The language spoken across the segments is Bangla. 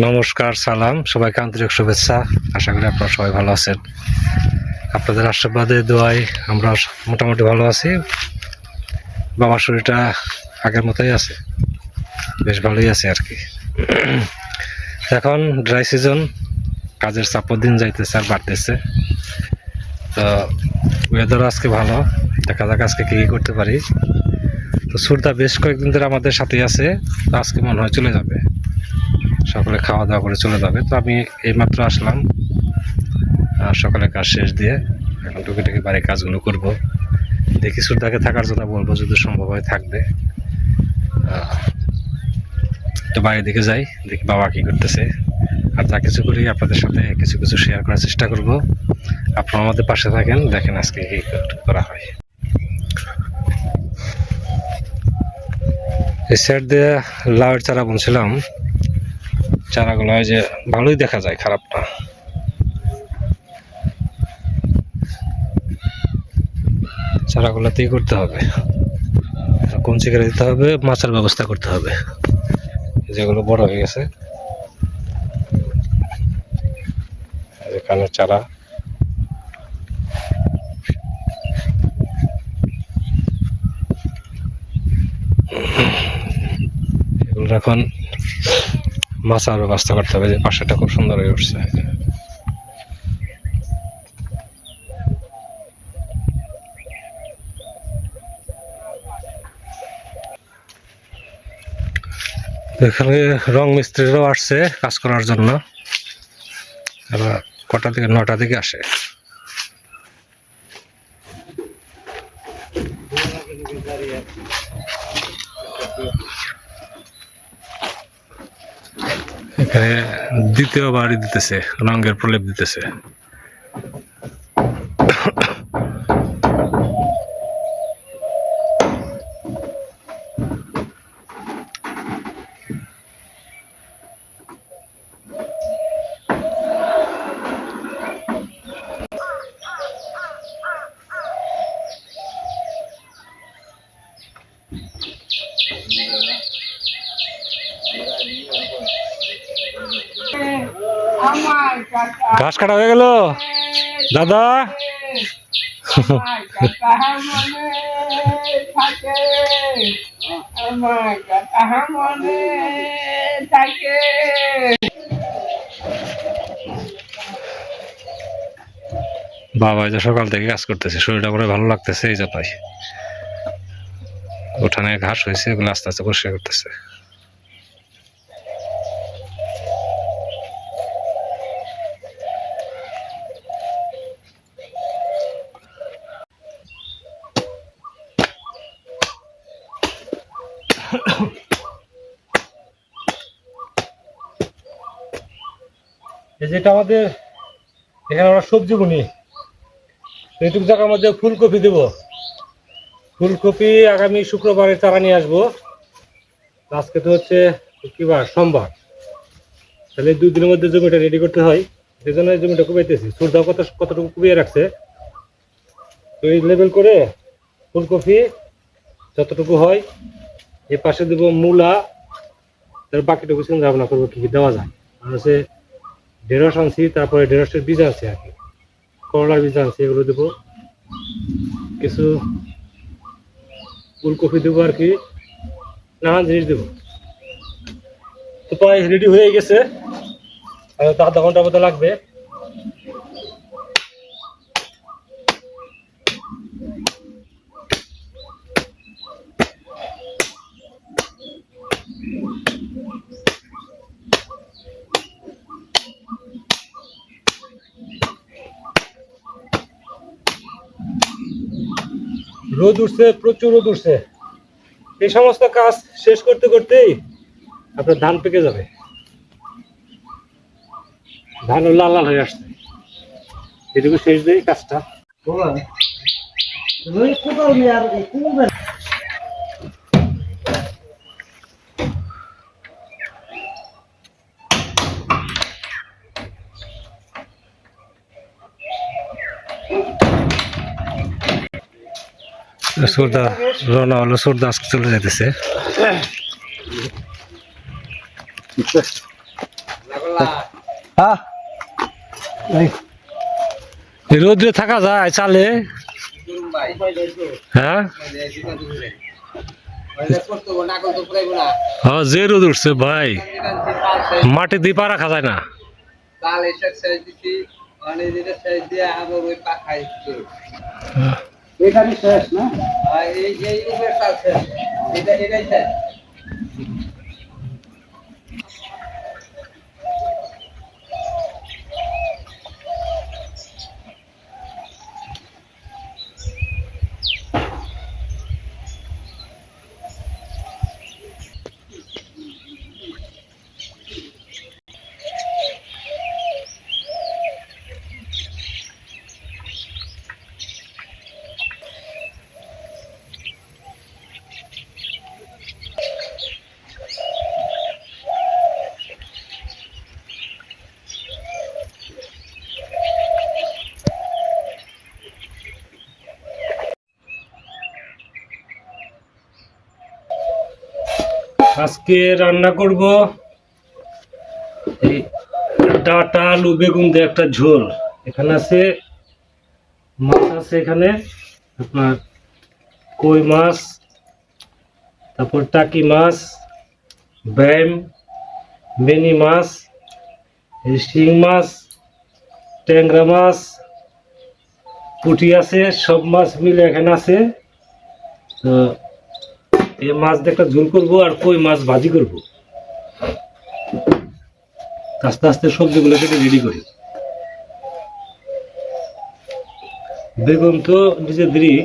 নমস্কার, সালাম। সবাইকে আন্তরিক শুভেচ্ছা। আশা করি আপনারা সবাই ভালো আছেন। আপনাদের আশীর্বাদে দোয়াই আমরা মোটামুটি ভালো আছি। বাবার শরীরটা আগের মতোই আছে। বেশ ভালোই আছে আর কি। এখন ড্রাই সিজন কাজের চাপও দিন যাইতেছে আর বাড়তেছে। তো ওয়েদারও আজকে ভালো। দেখা যাক আজকে কী করতে পারি। তো সুরদা বেশ কয়েকদিন ধরে আমাদের সাথেই আছে। আজকে মনে হয় চলে যাবে। সকালে খাওয়া দাওয়া করে চলে যাবে। তো আমি এইমাত্র আসলাম, আর সকালে কাজ শেষ দিয়ে এখন টুকিটাকি বাড়ির কাজগুলো করব। দেখি সুরদাকে থাকার জন্য বলব, যদি সম্ভব হয় থাকবে। তো বাইরের দিকে যাই, দেখি বাবা কি করতেছে। আর যা কিছু করি, আপনাদের সাথে কিছু কিছু শেয়ার করার চেষ্টা করব। আপনারা আমাদের পাশে থাকেন, দেখেন আজকে কি করা হয়। এই সাইড দিয়ে লাউয়ের চারা বুনছিলাম। চারাগুলো হয় যে ভালোই দেখা যায় খারাপটা। চারাগুলোতেই করতে হবে। কোন চিকেরা দিতে হবে মাছের ব্যবস্থা করতে হবে। যেগুলো বড় হয়ে গেছে। এখানে চারা। এখন মাছার ব্যবস্থা করতে হবে, যে পাশেটা খুব সুন্দর হয়ে উঠছে। এখানে রং মিস্ত্রিরাও আসছে কাজ করার জন্য। আবার কটা থেকে, নটা থেকে আসে। এখানে দ্বিতীয়বার দিতেছে রঙের প্রলেপ দিতেছে। ঘাস কাটা হয়ে গেল? দাদা? বাবা, এই যে সকাল থেকে কাজ করতেছে, শরীরটা করে ভালো লাগতেছে, এই জন্যই উঠানে ঘাস হয়েছে, এগুলো আস্তে আস্তে পরিষ্কার করতেছে। যেটা আমাদের, এখানে আমরা সবজি বুনি। এইটুকু জায়গার মধ্যে ফুলকপি দেব। ফুলকপি আগামী শুক্রবারে চারা নিয়ে আসব। আজকে তো হচ্ছে কি বার সোমবার। তাহলে দুই দিনের মধ্যে জমিটা রেডি করতে হয়। সেই জন্য জমিটা কুবাইতেছি সূর্য কত কতটুকু কুবিয়ে রাখছে। তো এই লেবেল করে ফুলকপি যতটুকু হয় এই পাশে দেবো মূলা, তার বাকিটুকু চিন্তা ভাবনা করব কি কি দেওয়া যায়। আর হচ্ছে ঢেঁড়স আনছি, তারপরে ঢেঁড়সের বীজ আছে আর কি। করলার বীজ আনছি, এগুলো দেবো। কিছু ফুলকপি দেবো আর কি, নানান জিনিস দেবো। তো প্রায় রেডি হয়ে গেছে। আর আধা ঘণ্টার মতো লাগবে। রোদ উঠছে, প্রচুর রোদ উঠছে। এই সমস্ত কাজ শেষ করতে করতেই আপনার ধান পেকে যাবে। ধান লাল লাল হয়ে আসছে। এটুকু শেষ দেয় কাজটা। সুরদা রওনা হলো সুরদা আজকে চলে যেতেছে হ্যাঁ? রোদ্রে থাকা যায় চালে। হ্যাঁ? হ্যাঁ যে রোদ উঠছে ভাই মাটি দিয়ে পা রাখা যায় না। কাল এসে মানে যেটা শেষ দিয়ে আবার ওই পাখাই এখানে শেষ না? এই এই উপরে কাল শেষ এটা এটাই শেষ। আজকে রান্না করব এই ডাটা আলু বেগুন দিয়ে একটা ঝোল। এখানে আছে মাছ আছে এখানে, আপনার কই মাছ, তারপর টাকি মাছ ব্যাম বেনি মাছ শিং মাছ, ট্যাংরা মাছ, পুঁটি আছে, সব মাছ মিলে এখানে আছে। তো এই মাছ দিয়ে একটা ঝোল করব আর কই মাছ ভাজি করব। আস্তে আস্তে সবজিগুলো কেটে রেডি করি। বেগুন তো নিজে নিজেদেরই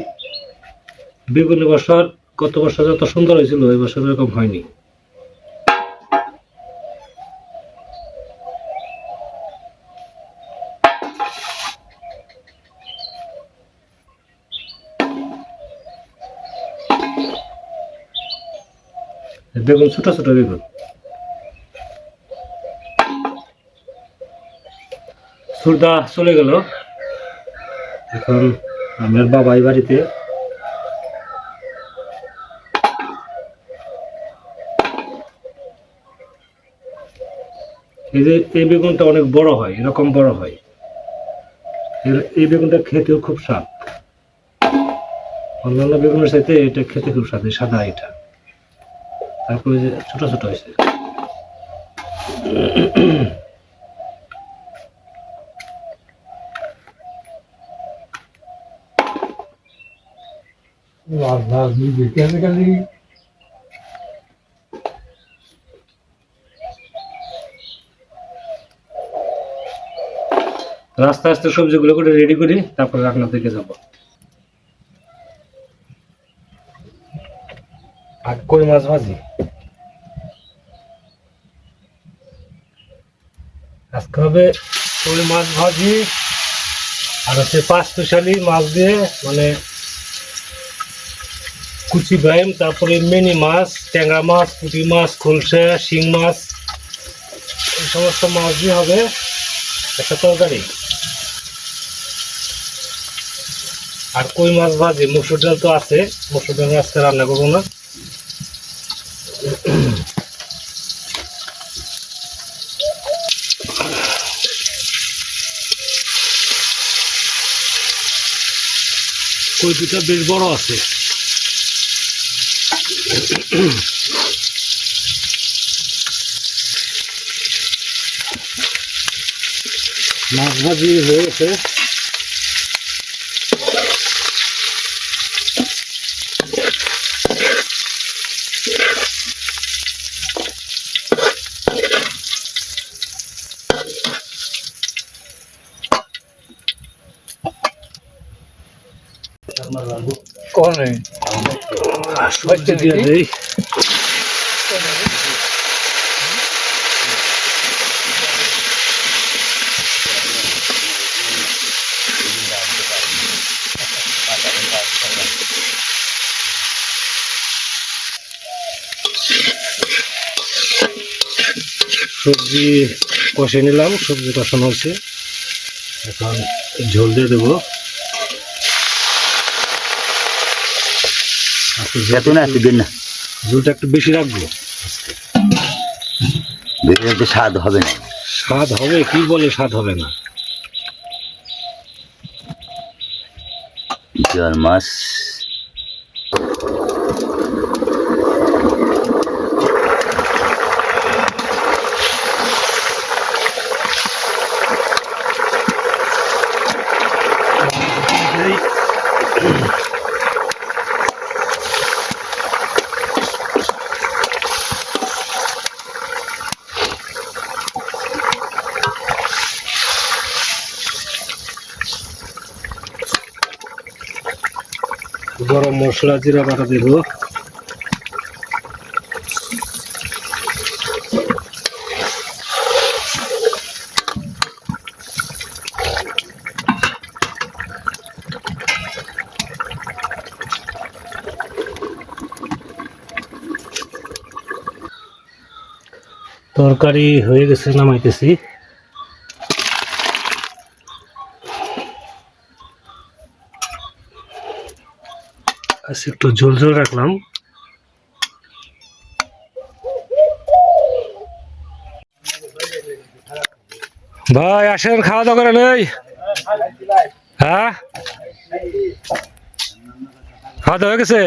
বেগুন এবছর গত বছর যত সুন্দর হয়েছিল এবছর বছর এরকম হয়নি। বেগুন, ছোট ছোট বেগুন। সুরদা চলে গেল। এখন আমার বাবাই বাড়িতে। এই যে, এই বেগুনটা অনেক বড় হয়, এরকম বড় হয়। এই বেগুনটা খেতেও খুব স্বাদ। অন্যান্য বেগুনের সাথে এটা খেতে খুব স্বাদ সাদা এটা। তারপরে যে ছোট ছোট হয়েছে। আস্তে আস্তে সবজিগুলো করে রেডি করি তারপরে রান্নার দিকে যাব। আর কই মাছ ভাজি আজকে হবে কই মাছ ভাজি আর হচ্ছে পাঁচ স্পেশালি মাছ দিয়ে মানে কুচি ব্যায়াম তারপরে মিনি মাছ, ট্যাংরা মাছ, পুঁটি মাছ, খোলসা, শিং মাছ, এই সমস্ত মাছ দিয়ে হবে একটা তরকারি। আর কই মাছ ভাজি? মুসুর ডাল তো আছে, মুসুর ডাল আজকে রান্না করব না। কই দুটা বেশ বড় আছে মাছ সবজি কষে নিলাম সবজি কষানো হচ্ছে এখন ঝোল দিয়ে দেবো। এত না একটু দিন না। ঝোলটা একটু বেশি রাখব। বেশি স্বাদ হবে না। স্বাদ হবে কি বলে স্বাদ হবে না। জল মাছ। গরম মশলা জিরা বাটা দেব। তরকারি হয়ে গেছে নামাইতেছি। আচ্ছা একটু ঝোল ঝোল রাখলাম। ভাই, আসেন, খাওয়া দাওয়া করে নেই। হ্যাঁ? খাওয়া দাওয়া হয়ে গেছে?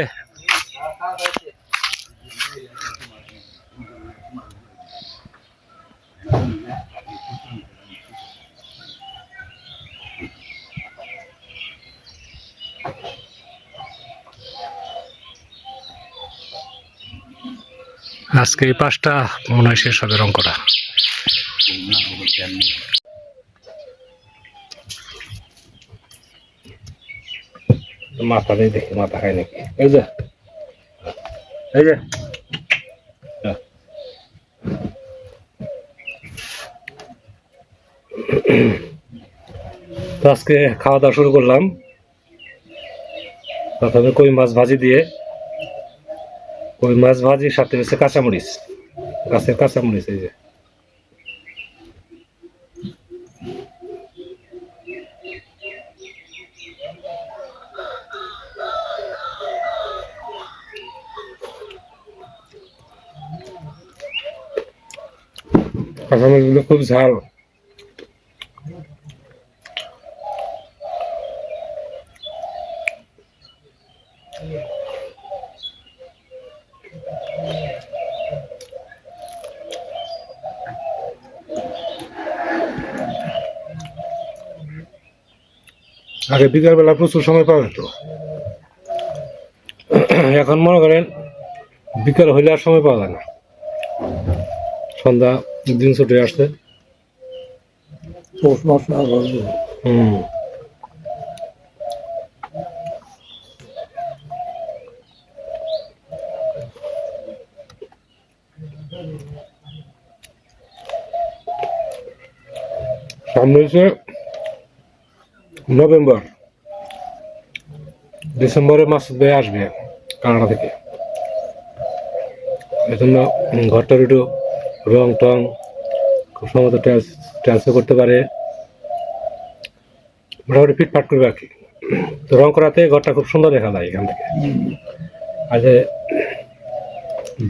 আজকে এই পাঁচটা মনে হয় শেষ হবে, রং করা। মাথা নেই দেখি, মাথা খায় নাকি? এই যে। এই যে। তো আজকে খাওয়া দাওয়া শুরু করলাম। প্রথমে কই মাছ ভাজি দিয়ে কই মাছ ভাজি সাথে হচ্ছে কাঁচামরিচ। গাছের কাঁচামরিচ এই যে। কাঁচামরিচগুলো খুব ঝাল। আগে বিকালবেলা প্রচুর সময় পাওয়া যেত। এখন মনে করেন বিকাল হইলে আর সময় পাওয়া যায় না। সন্ধ্যা দিন ছুটে আসছে। হুম। সামনে নভেম্বর। ডিসেম্বরে মাসুদ ভাই আসবে কানাডা থেকে। এই জন্য ঘরটার একটু রং টং খুব সম্ভবত ট্রান্সফার করতে পারে। মোটামুটি ফিটফাট করবে আর কি। তো রং করাতে ঘরটা খুব সুন্দর দেখা যায় এখান থেকে। আর যে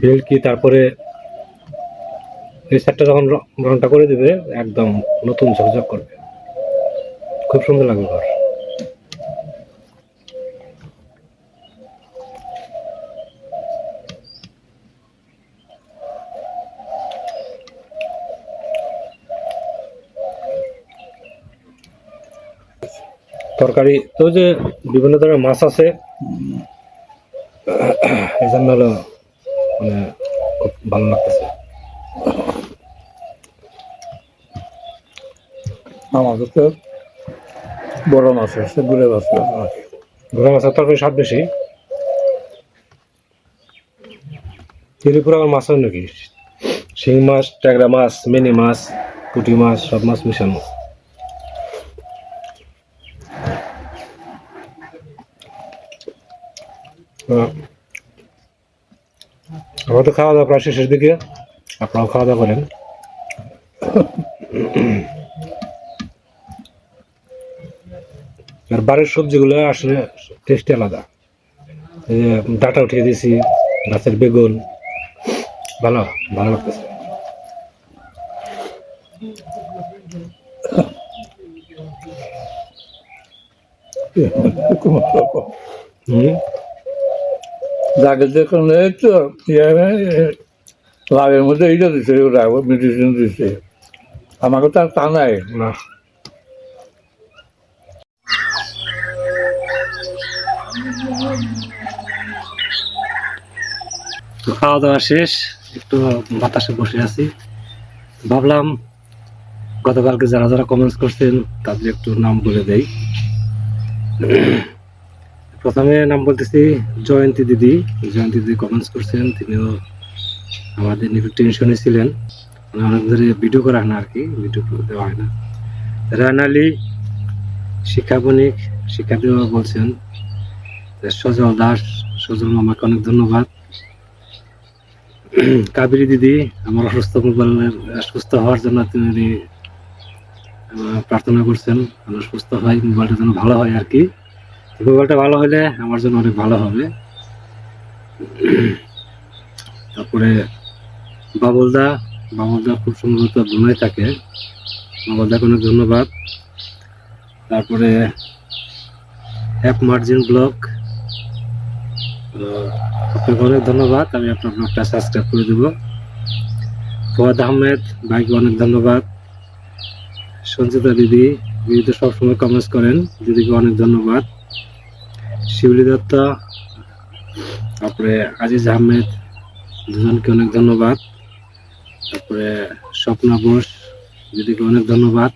বেলকি তারপরে এই সেটটা যখন রংটা করে দিবে, একদম নতুন ঝকঝক করবে। খুব সুন্দর লাগবে ঘর। তরকারি, তো যে বিভিন্ন ধরনের মাছ আছে, এই জন্য হলো মানে খুব ভালো লাগতেছে। আমাদের তো বড় মাছ আছে গুলে মাছ আছে। মাছের তরকারি স্বাদ বেশি? ত্রিপুরা আমার মাছ হয় নাকি? শিং মাছ ট্যাংরা মাছ মিনি মাছ পুঁটি মাছ সব মাছ মিশানো। আহ, আমার তো খাওয়া দাওয়া প্রায় শেষের দিকে। আপনারাও খাওয়া দাওয়া করেন। বাড়ির সবজিগুলো আসলে টেস্টে আলাদা। ডাটা উঠিয়ে দিয়েছি গাছের বেগুন ভালো ভালো লাগতেছে। যাকে দেখুন এই তো লাভের মধ্যে এইটা দিছে ওরা মেডিসিন দিছে। আমাকে তো আর তা নাই। না। খাওয়া দাওয়া শেষ, একটু বাতাসে বসে আছি। ভাবলাম, গতকালকে যারা যারা কমেন্টস করছেন, তাদের একটু নাম বলে দেই। প্রথমে নাম বলতেছি জয়ন্তী দিদি। জয়ন্তী দিদি কমেন্টস করছেন, তিনিও আমাদের একটু টেনশনে ছিলেন। অনেক ধরে ভিডিও করা হয় না আর কি ভিডিও দেওয়া হয় না। রানালি শিক্ষা বণিক শিক্ষার্থী বলছেন সজল দাস, সজল মামাকে অনেক ধন্যবাদ। কাবেরী দিদি আমার অসুস্থ মোবাইলের সুস্থ হওয়ার জন্য তিনি প্রার্থনা করছেন, যেন সুস্থ হয়, মোবাইলটা যেন ভালো হয় আর কি। মোবাইলটা ভালো হলে আমার জন্য অনেক ভালো হবে। তারপরে বাবুলদা বাবুলদা খুব সম্ভবত বোনাই থাকে। বাবুলদাকে অনেক ধন্যবাদ। তারপরে অ্যাপ মার্জিন ব্লগ আপনাকে অনেক ধন্যবাদ, আমি আপনার ব্লগটা সাবস্ক্রাইব করে দেব। ফোয়াদ আহমেদ, ভাইকে অনেক ধন্যবাদ। সঞ্চিতা দিদি দিদি তো সবসময় কমেন্টস করেন, দিদিকে অনেক ধন্যবাদ। শিউলি দত্ত, তারপরে আজিজ আহমেদ, দুজনকে অনেক ধন্যবাদ। তারপরে স্বপ্না বোস, দিদিকে অনেক ধন্যবাদ।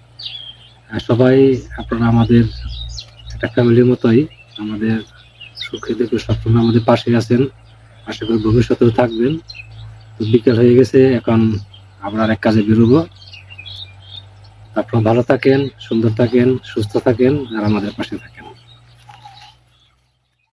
সবাই, আপনারা আমাদের একটা ফ্যামিলির মতোই, আমাদের সবসময় আমাদের পাশে আছেন, আশা করি ভবিষ্যতেও থাকবেন। তো বিকেল হয়ে গেছে, এখন আমরা আরেক কাজে বেরোবো। আপনারা ভালো থাকেন, সুন্দর থাকেন, সুস্থ থাকেন, আর আমাদের পাশে থাকেন।